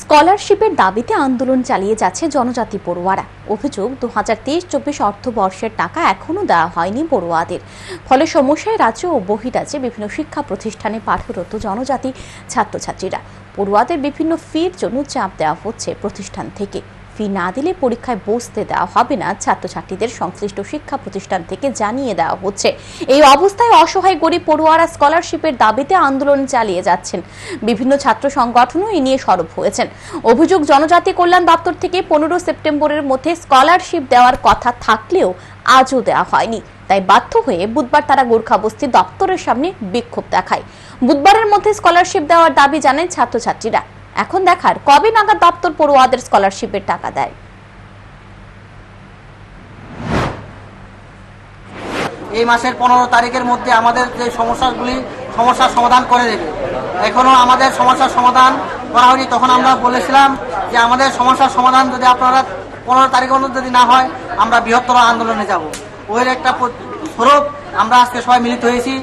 স্কলারশিপের দাবিতে আন্দোলন চালিয়ে যাচ্ছে জনজাতি পড়ুয়ারা। অভিযোগ দু হাজার তেইশ চব্বিশ অর্থবর্ষের টাকা এখনও দেওয়া হয়নি পড়ুয়াদের। ফলে সমস্যায় রাজ্য ও বহিরাজ্যে বিভিন্ন শিক্ষা প্রতিষ্ঠানে পাঠরত জনজাতি ছাত্রছাত্রীরা। পড়ুয়াদের বিভিন্ন ফির জন্য চাপ দেওয়া হচ্ছে প্রতিষ্ঠান থেকে। ফি না দিলে পরীক্ষায় বসতে দেওয়া হবে না, ছাত্রছাত্রীদের সংশ্লিষ্ট শিক্ষা প্রতিষ্ঠান থেকে জানিয়ে দেওয়া হচ্ছে। এই অবস্থায় অসহায় গরিব পড়ুয়ারা স্কলারশিপের দাবিতে আন্দোলন চালিয়ে যাচ্ছেন। বিভিন্ন ছাত্র সংগঠনও এ নিয়ে সরব হয়েছেন। অভিযোগ, জনজাতি কল্যাণ দপ্তর থেকে পনেরো সেপ্টেম্বরের মধ্যে স্কলারশিপ দেওয়ার কথা থাকলেও আজও দেওয়া হয়নি। তাই বাধ্য হয়ে বুধবার তারা গোর্খাবস্তি দপ্তরের সামনে বিক্ষোভ দেখায়। বুধবারের মধ্যে স্কলারশিপ দেওয়ার দাবি জানায় ছাত্রছাত্রীরা। এখন দেখার কবে নাগাদ দপ্তর পড়ুয়াদের স্কলারশিপের টাকা দেয়। এই মাসের পনেরো তারিখের মধ্যে আমাদের যে সমস্যাগুলি, সমস্যার সমাধান করে দেবে। এখনও আমাদের সমস্যার সমাধান করা হয়নি। তখন আমরা বলেছিলাম যে আমাদের সমস্যার সমাধান যদি আপনারা পনেরো তারিখের মধ্যে যদি না হয়, আমরা বৃহত্তর আন্দোলনে যাব। ওই একটা স্বরূপ আমরা আজকে সবাই মিলিত হয়েছি।